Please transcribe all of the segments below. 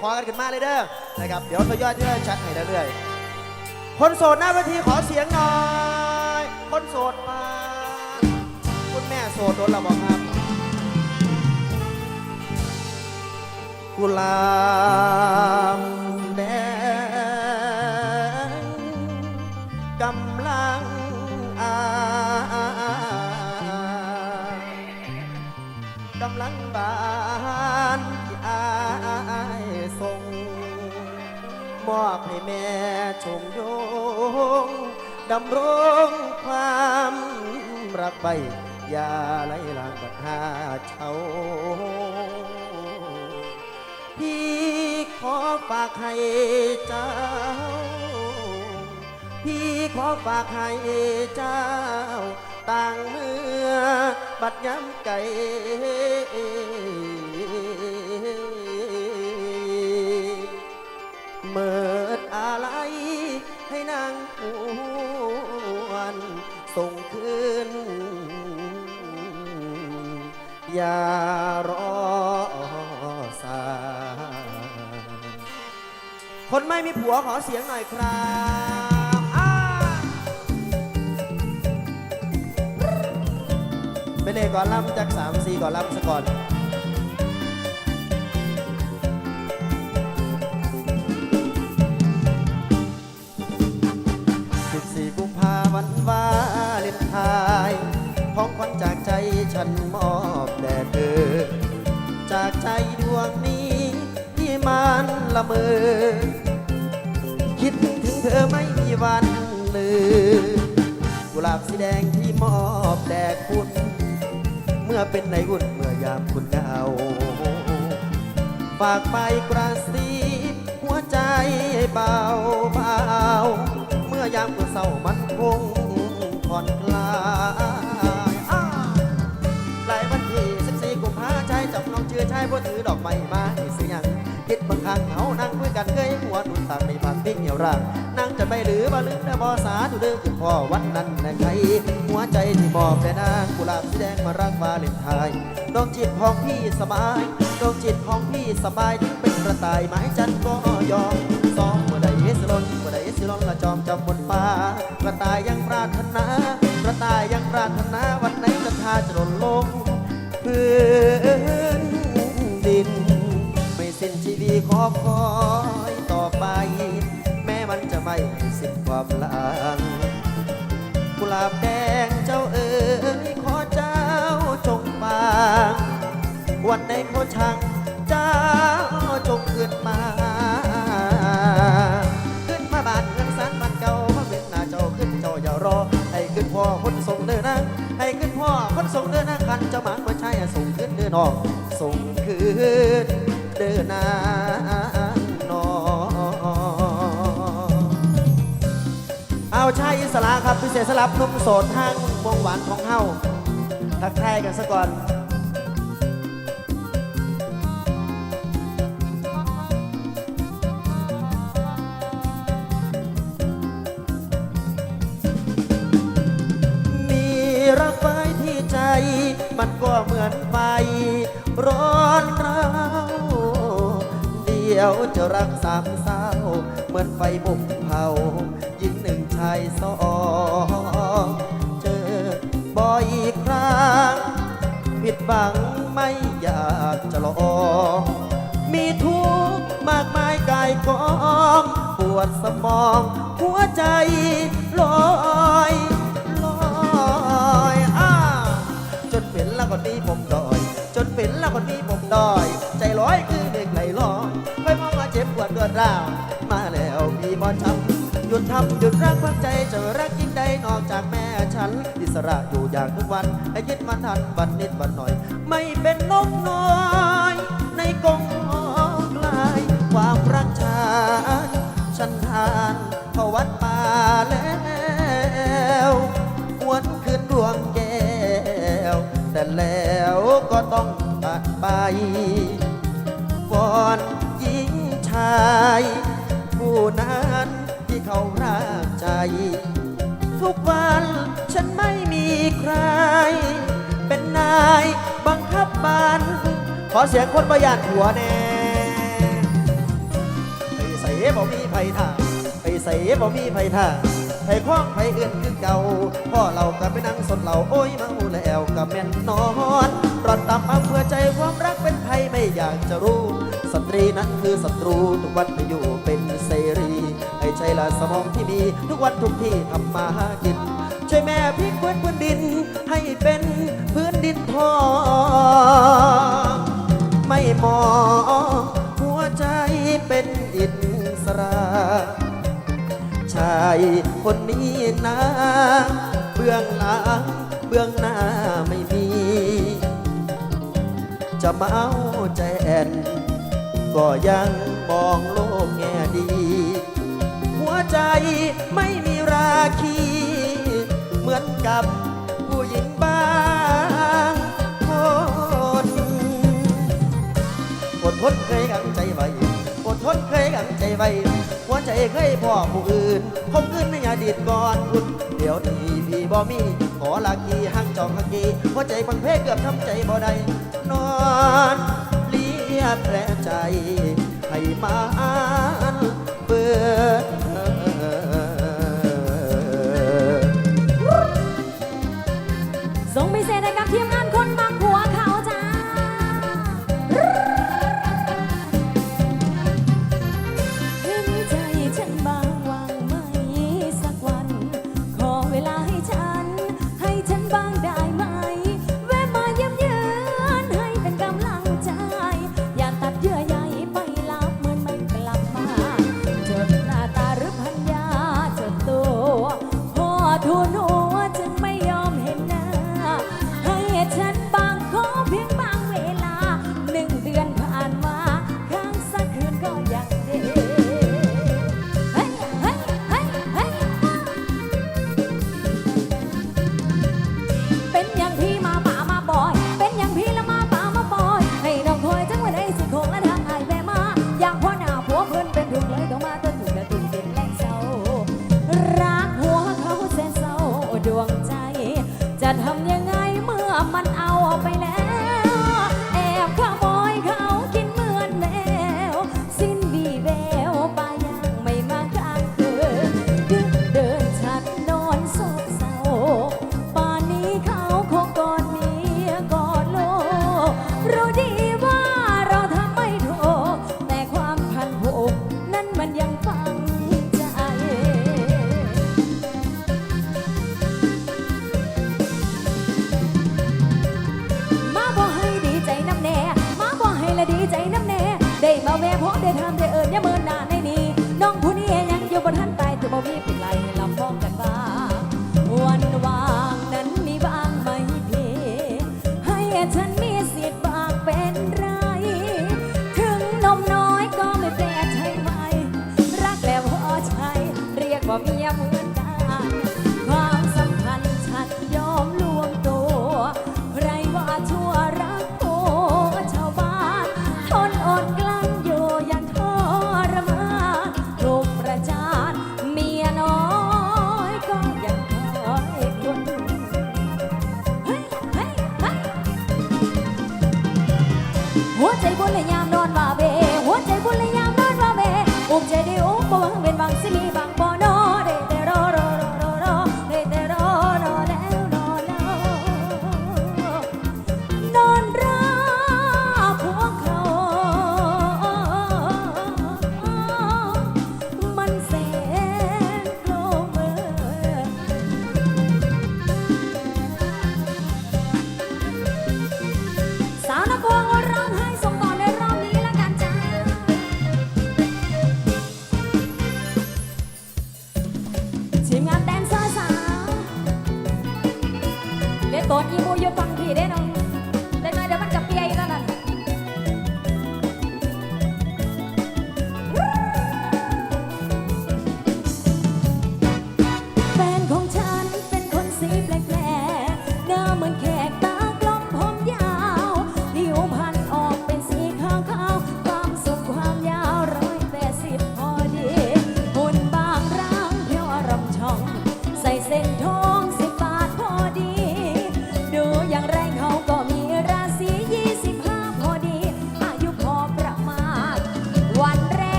ขอกันขึ้นมาเลยเด้อนะครับเดี๋ยวทยอยที่จะชัดให้เรื่อยๆคนโสดหน้าเวทีขอเสียงหน่อย คนโสดมา คุณแม่โสดโดนเราบอกครับ กุลา มอบให้แม่ชมโยงดำรงความรักไปอย่าไหลหลางกับหาเช่าพี่ขอฝากให้เจ้า พี่ขอฝากให้เจ้า ต่างเมื่อบัดย้ำไก่ วนส่งคืน อย่ารอสาคนไม่มีผัวขอเสียงหน่อยครับอ้าไม่ได้ก่อนลำจากสามสี่ก่อนลำซะก่อน ฉันมอบแด่เธอ จากใจดวงนี้ที่มันละเมอ คิดถึงเธอไม่มีวันลืมกุหลาบสีแดงที่มอบแด่คุณ เมื่อเป็นในอุ่นเมื่อยามคุณเหงาฝากไปกระซิบหัวใจให้เบาเบาเมื่อยามก็เศร้ามันคงผ่อนคลาย บ่ถือดอกไม้มาให้เสียงคิดบางครั้งเขานั่งคุยกันเคยหัวหนุนตากในปากปิ้งเหี่ยวร่างนั่งจะไปหรือบ่ลืมแต่บ่สาธุเด้อคุณพ่อวันนั้นนะใครหัวใจที่มอบแต่นางกุหลาบสีแดงมารักวาเลนไทน์ดวงจิตของพี่สบายดวงจิตของพี่สบายถึงเป็นกระต่ายไม้จันทร์ก็ยอมสองเมื่อใดเอสลนเมื่อใดเอสลนละจอมจำบนฟ้ากระต่ายยังปรารถนากระต่ายยังปรารถนาวันไหนจะทาจะหล่นลงพื้น ดินไม่สิ้นชีวิตขอคอยต่อไป แม้มันจะไม่สิ้นความหลังกุหลาบแดงเจ้าเอ๋ยขอเจ้าจงบางวันในโคช่างเจ้าจงขึ้นมา ขึ้นมาบ้านเงินสันบ้านเก่ามาเป็นหน้าเจ้าขึ้นเจ้าอย่ารอ ให้ขึ้นพ่อคนส่งเดินนะให้ขึ้นพ่อคนส่งเดินนะคันเจ้าหมางมาใช่ส่งขึ้นเดินนองส่ง ขึ้นเดินนานอเอาชายอิสระครับพิเศษสลับนุ่มโสดทางวงหวานของเฮาทักทายกันซะก่อน ยวจะรักสามเศร้าเหมือนไฟบุกเผายิงหนึ่งชายสองเจอบ่อยครั้งผิดหวังไม่อยากจะลองมีทุกข์มากมายกายกองปวดสมอง หัวใจลอยลอยอ้าจนเป็นแล้วคนนี้ผมดอย จนเป็นแล้วคนนี้ผมดอย ดรามาแล้วพี่บอช้ำหยุดทำหยุดรักพักใจจะรักยิ่งใดนอกจากแม่ฉัน อิสระอยู่อย่างทุกวัน ให้ยึดมันทันวันนิดวันหน่อย ไม่เป็นนกน้อย ในกรงหอกลายความรักฉันฉันทานพวัดป่าแล้วหวนคืนดวงแก้วแต่แล้วก็ต้องตัดไปวอนายผู้นั้นที่เขารักใจ ทุกวันฉันไม่มีใคร เป็นนายบังคับบานขอเสียงคนประหยัดหัวแน่ไปใส่บ่มีไผ่ทางไปใส่บ่มีไผ่ทางไผ่คล้องไผ่เอื่นคือเก่าพ่อเรากับไปนั่งสนเหล่าโอ้ยมาหูแล้วกับแม่นนอนรอดตามมาเพื่อใจความรักเป็นไผ่ไม่อยากจะรู้ สตรีนั้นคือศัตรูทุกวันไม่อยู่เป็นเสรีให้ใช้ละสมองที่มีทุกวันทุกที่ทำมาหากิน ช่วยแม่พลิกพื้นดิน ให้เป็นพื้นดินทองไม่มองหัวใจเป็นอิสระชายคนนี้นะเบื้องหลังเบื้องหน้าไม่มี จะมาเอาใจแอน ก็ยังมองโลกแง่ดี หัวใจไม่มีราคี เหมือนกับผู้หญิงบ้างคนอดทนเคยกังใจไว้อดทนเคยกังใจไว้ หัวใจเคยพ่อผู้อื่นคบขึ้นในอดีตก่อนคุณเดี๋ยวนี้พี่บ่มี ขอลากีห้างจองฮักกีหัวใจพังเพ่เกือบทำใจบ่ได้นอน ยแผลใจให้มา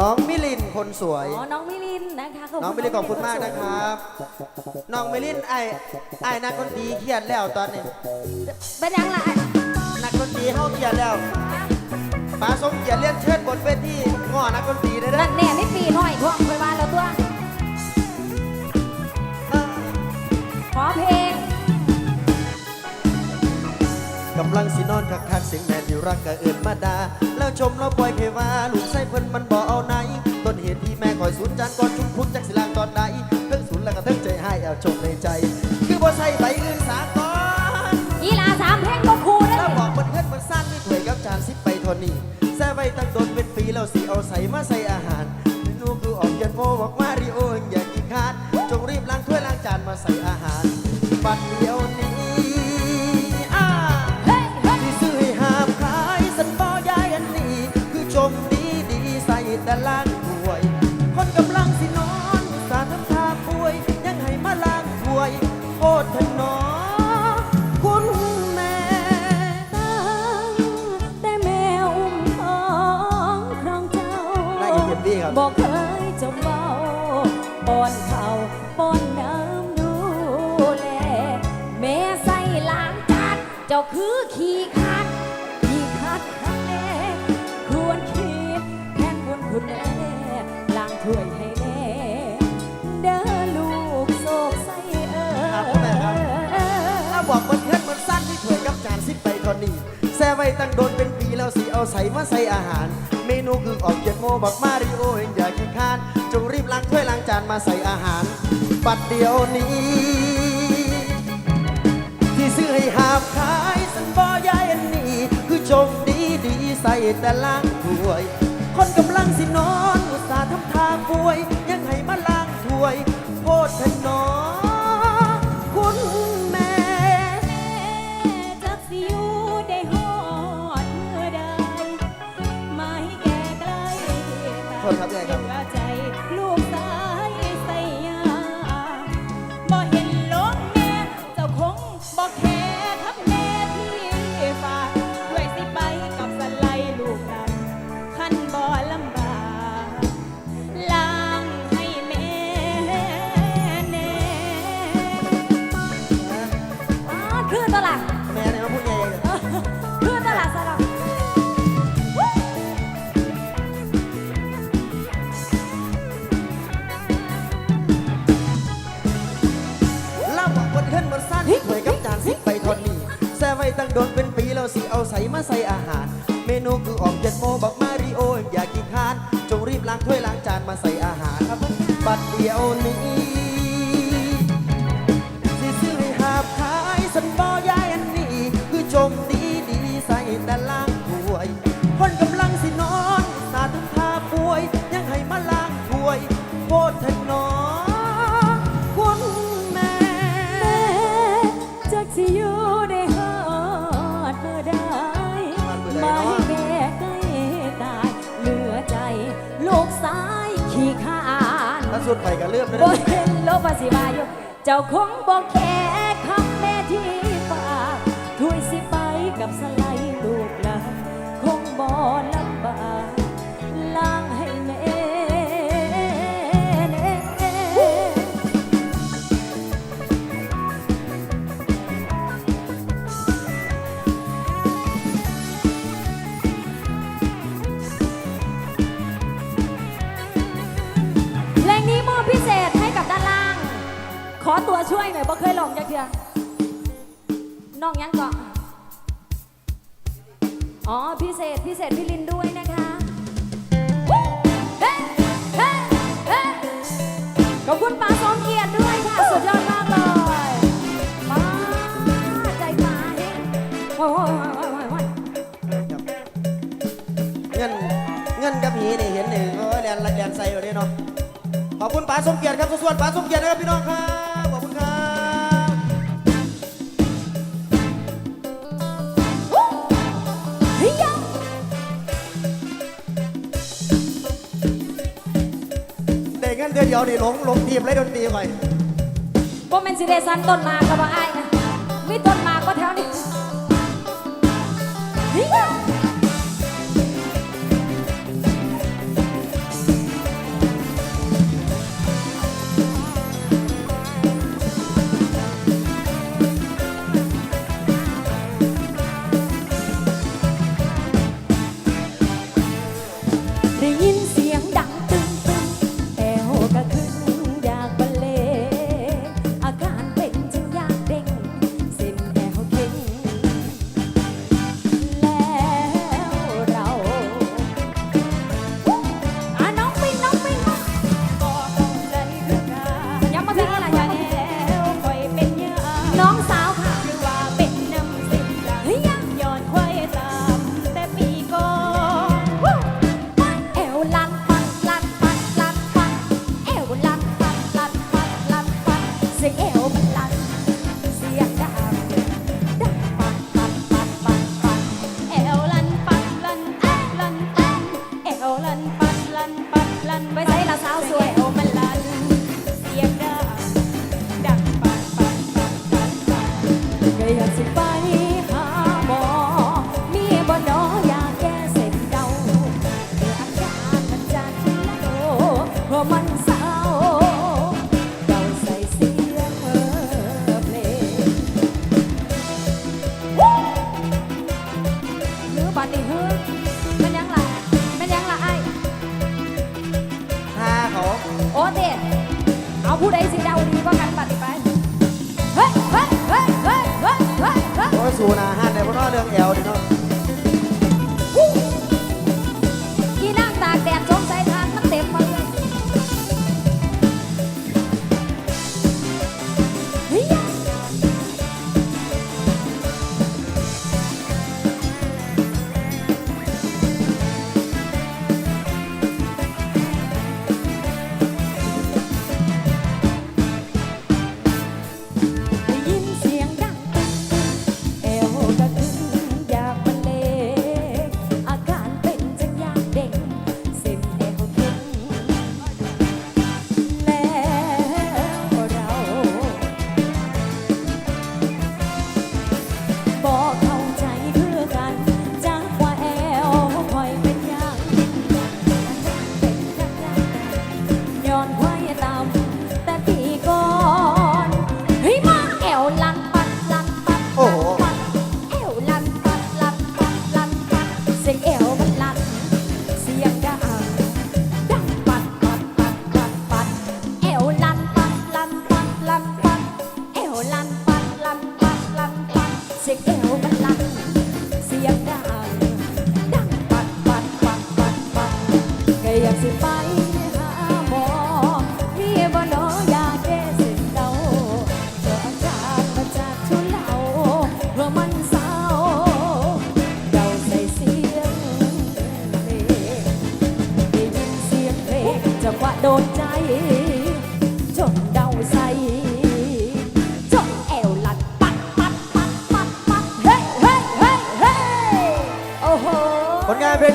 น้องมิลินคนสวย อ๋อ น้องมิลินนะคะขอบคุณน้องมิลินขอบคุณมากนะครับ น้องมิลินไอ้ไอ้นักดนตรีเครียดแล้วตอนนี้เป็นยังไงนักดนตรีเฮาเครียดแล้วป้าสมเกียรติเลียนเชิญบนเวทีง้อนักดนตรีได้เด้นั่อนแน่ไม่ปีหน่อยท่วงไปบ้านแล้วตัวขอเพลง กำลังสินอนคักคักๆเสียงแมนที่รักกะเอินมาดา แล้วชมแล้วปล่อยเพว่าลูกไส้เพิ่นมันบ่เอาไหน ต้นเหตุที่แม่คอยสูญจานก่อนชุมพุกจักสิลางตอนใดเพิ่งสูญแล้วก็เพิ่งใจให้แอบชมในใจ คือบ่ใช่ใบอื่นสากลอีลาสามเพลงก็ครูได้แล้วบอกมันเฮ็ดมันสั้นนี่ถวยกับจานสิบไปเทนนี้แซ่ไว้ตั้งโดนเป็นปีแล้วสิเอาใส่มาใส่อาหารเมนูคือออกเย็นโมบอกมาริโออย่ากินขาดจงรีบล้างถ้วยล้างจานมาใส่อาหารบัดเดียว นนี้แซ่ไว้ตั้งโดนเป็นปีแล้วสิเอาใส่มาใส่อาหาร เมนูคือออกเย็นโมบอกมาริโอเห็นอย่าขี้คร้านจงรีบล้างถ้วยล้างจานมาใส่อาหารบัดเดียวนี้ ที่ซื้อให้หาบขายสันบ่ยายอันนี้ คือชมดีดีใส่แต่ล้างถ้วย คนกำลังสินอนอุตส่าห์ทำทางป่วย ยังให้มาล้างถ้วยโพดถนอคุ อยู่ ดียวนี่หลงหลงทีมเลยนดนตรีไปบ่แม่นสิเด้สันต้นมากก็บ่อ้ายนะมีต้นมาก็แถวนี้ say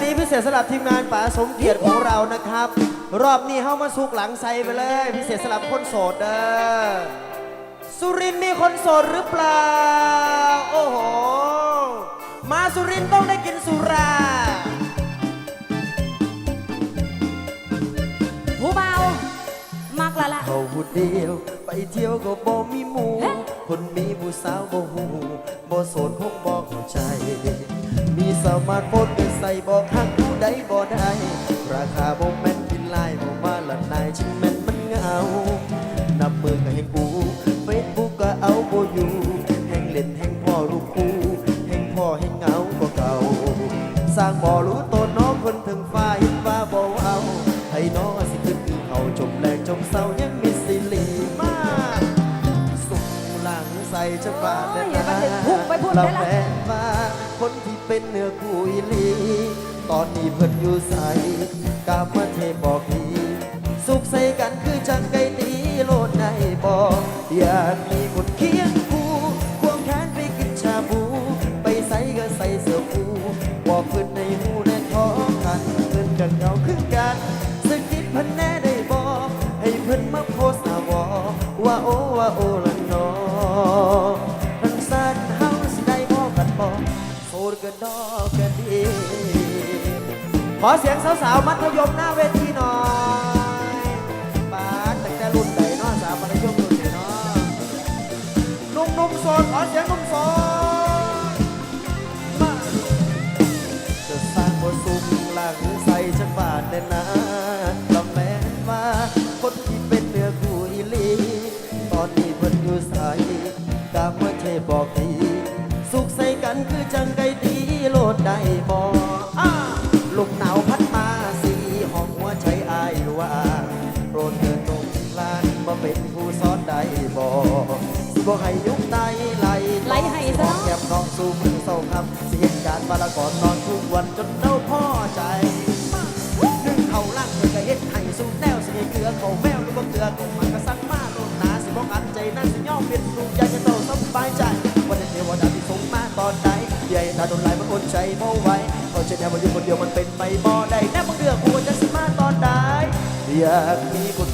นี้พิเศษสำหรับทีมงานป๋าสมเกียรติของเรานะครับ รอบนี้เฮ้ามาสุกหลังใสไปเลย พิเศษสำหรับคนโสดเด้อสุรินมีคนโสดหรือเปล่า โอ้โห มาสุรินต้องได้กินสุราผู้เบามากละละ เขาผู้เดียวไปเที่ยวก็บ่มีหมูคนมีผู้สาวบ่หูบ่โสดคงบ่เใจ มีสมาร์ทโฟนก็ใส่บอกทางผู้ใดบ่ได้ ราคาบ่แม่นกินไลายบ่มาละนายชิมแม่นมันเงา นับมือก็เห็นกูเฟซบุ๊กก็เอาบ่อยู่แห่งเล่นแห่งพ่อลูกคู่แห่งพ่อแห่งเงาก็เก่า สร้างบ่รู้ตัวน้องคนถึงฟ้าเห็นว่าบ่เอาให้น้องสิขึ้นเขาจมแรงจมเศร้ายังมีสิลีมากสุขหลังใส่จะบาดแต่นาเราแม่ว่า เป็นเนื้อคู่อีลี ตอนนี้เพิ่นอยู่ใส่กามาเทบอกดี สุขใส่กันคือจังไกตีโลดในบอกอยากมี ขอเสียงสาวๆมัธยมหน้าเวทีหน่อยปาดแต่แต่รุ่นใดเนาะสาวมัธยมรุ่นไหนเนาะนุ่มๆโสดขอเสียงนุ่มโสดมาจะสร้างบทสุขหลังใส่ฉันบาดแน่นะลำแม้นว่าคนที่เป็นเนื้อคู่อีหลีตอนนี้เพิ่นอยู่ใส่กามาเทบอกทีสุขใส่กันคือจังไก บ่สิบ่ให้ยุคใดไหลไหลให้ซะแก็บน้องสู่มือเศร้าคำสิเหตุการณ์บาละก่อนนอนทุกวันจนเจ้าพ่อใจนึ่งเขาล่างเธอก็เฮ็ดให้สู้แนวสิให้เกลือเขาแมวหรือบ่เกลือก็มันก็สั่งมาโลดหนาสิบ่อันใจนั่นสิย่อมเป็นลูกใจจะโตสบายใจวันนี้เทวดาที่ส่งมาตอนใดใหญ่ตาโดนไหลมันอดใจบ่ไหวเขาจะแนวมาอยู่คนเดียวมันเป็นไปบ่ได้แน่บางเรื่องกูจะสิมาตอนใดอยากมีคน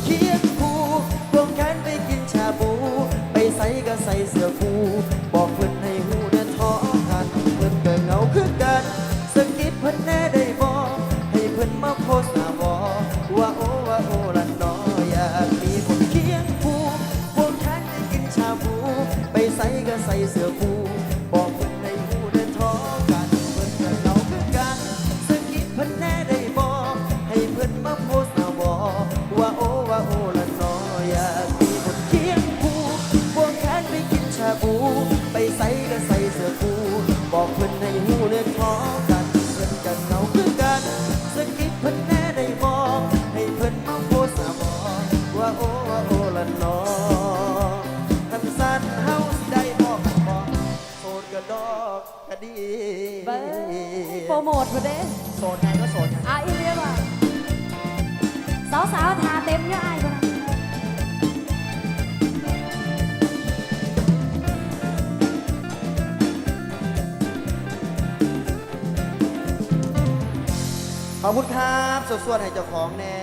ยโปรโมทพอเด้โสดไงก็โสดไงอาอีเรียกว่าสาวๆทาเต็มเยอะอายคนนั้นขอบคุณครับสวดๆให้เจ้าของแน่